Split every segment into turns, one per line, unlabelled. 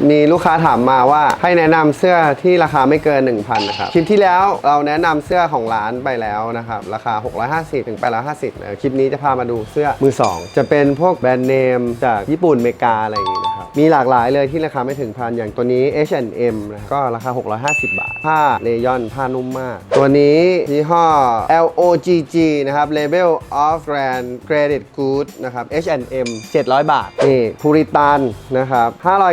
มีลูกค้าถามมาว่าให้แนะนำเสื้อที่ราคาไม่เกิน 1,000นะครับคลิปที่แล้วเราแนะนำเสื้อของร้านไปแล้วนะครับราคา 650ถึง850เออคลิปนี้จะพามาดูเสื้อมือ 2 จะเป็นพวกแบรนด์เนมจากญี่ปุ่นอเมริกาอะไรอย่างงี้นะครับมีหลากหลายเลยที่ราคาไม่ถึงพันอย่างตัวนี้ H&M นะครับก็ราคา 650 บาท ผ้าเลยอนผ้านุ่มมาก ตัวนี้ยี่ห้อ LOGG นะครับ Label of Grand Credit Good นะครับ H&M 700 บาทนี่พูริตันนะครับ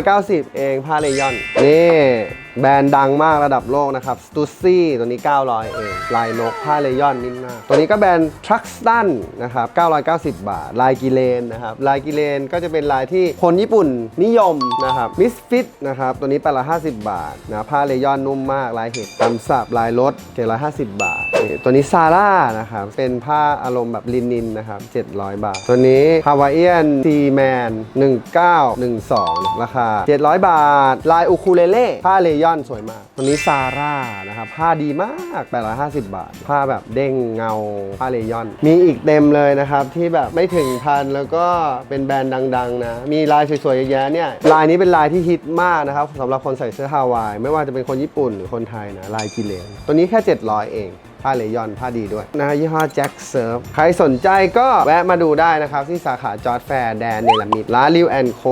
590เองผ้าเลยอนนี่ แบรนด์ดังมากระดับโลกนะครับสตูซี่ตัวนี้ 900 เอง ลายนก ผ้าเลยอนนิ่มมาก ตัวนี้ก็แบรนด์ทรัคสตันนะครับ 990 บาท ลายกิเลนนะครับ ลายกิเลนก็จะเป็นลายที่คนญี่ปุ่นนิยมนะครับมิสฟิตนะครับ ตัวนี้850 บาทนะผ้าเลยอนนุ่มมาก ลายเห็ดตำสับลายรถ750 บาท ตัวนี้ซาร่านะครับเป็นผ้าอารมณ์แบบลินินนะครับ700 บาท ตัวนี้ฮาวายเอียนซีแมน1912 ราคา 700 บาท ลายอูคูเลเล่ผ้าเลยอนอนสวยมาก ตัวนี้ซาร่านะครับผ้าดีมาก850 บาท ผ้าแบบเด้งเงาผ้าเลยอนมีอีกเต็มเลยนะครับที่แบบไม่ถึงพันแล้วก็เป็นแบรนด์ดังๆนะมีลายสวยๆเยอะแยะเนี่ยลายนี้เป็นลายที่ฮิตมากนะครับสำหรับคนใส่เสื้อฮาวาย ไม่ว่าจะเป็นคนญี่ปุ่นหรือคนไทยนะลายกิเลนตัวนี้แค่ 700 เอง ผ้าเลยอนผ้าดีด้วยนะฮะยี่ห้อแจ็คเซิร์ฟใครสนใจก็แวะมาดูได้นะครับ ที่สาขาจอร์ดแฟร์แดนเนลามิดร้านริวแอนโค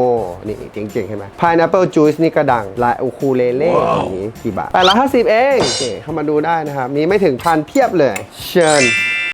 นี่เจ๋งๆเห็นไหมพายนัปเปิลจูสนี่ก็ดังลายอูคูเลเล่อย่างนี้กี่บาทแปดร้อยห้าสิบเองโอเคเข้ามาดูได้นะครับมีไม่ถึงพันเพียบเลย เชิญ